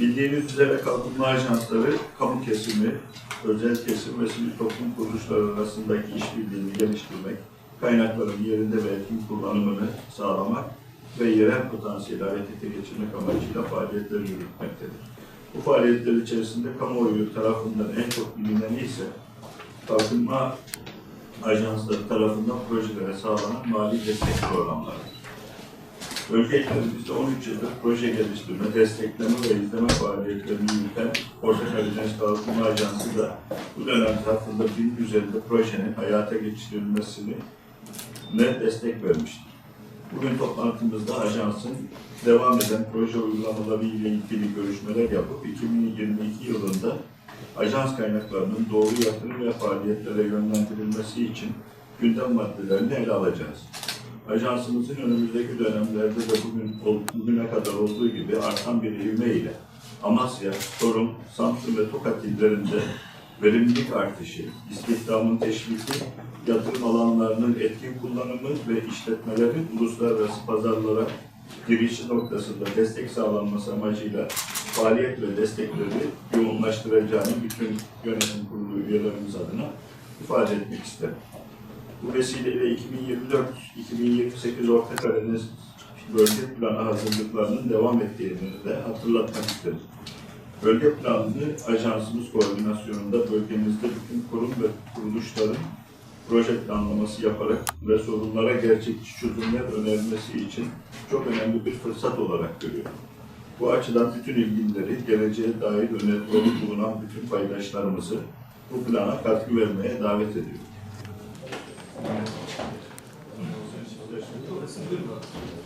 Bildiğiniz üzere kalkınma ajansları kamu kesimi, özel kesim ve sivil toplum kuruluşları arasındaki işbirliğini geliştirmek, kaynakların yerinde ve etkin kullanımını sağlamak ve yerel potansiyeli harekete geçirmek amacıyla faaliyetler yürütmektedir. Bu faaliyetler içerisinde kamuoyu tarafından en çok bilineni ise kalkınma ajansları tarafından projelere sağlanan mali destek programlarıdır. Ülkelerimizde 13 yıldır proje geliştirme, destekleme ve izleme faaliyetlerini yürüten Orta Karadeniz Kalkınma Ajansı da bu dönem zarfında bin üzerinde projenin hayata geçirilmesini ne destek vermiştir. Bugün toplantımızda ajansın devam eden proje uygulamaları ile ilgili görüşmeler yapıp 2022 yılında ajans kaynaklarının doğru yatırım ve faaliyetlere yönlendirilmesi için gündem maddelerini ele alacağız. Ajansımızın önümüzdeki dönemlerde de bugün bugüne kadar olduğu gibi artan bir ivme ile Amasya, Çorum, Samsun ve Tokat illerinde verimlilik artışı, istihdamın teşviki, yatırım alanlarının etkin kullanımı ve işletmelerin uluslararası pazarlara girişi noktasında destek sağlanması amacıyla faaliyet ve destekleri yoğunlaştıracağını bütün yönetim kurulu üyelerimiz adına ifade etmek isterim. Bu vesileyle 2024-2028 Orta Karadeniz bölge planı hazırlıklarının devam ettiğini de hatırlatmak isterim. Bölge planını ajansımız koordinasyonunda bölgemizde bütün kurum ve kuruluşların proje planlaması yaparak ve sorunlara gerçekçi çözümler önermesi için çok önemli bir fırsat olarak görüyorum. Bu açıdan bütün ilgilileri, geleceğe dair önerileri bulunan bütün paydaşlarımızı bu plana katkı vermeye davet ediyorum. ですね。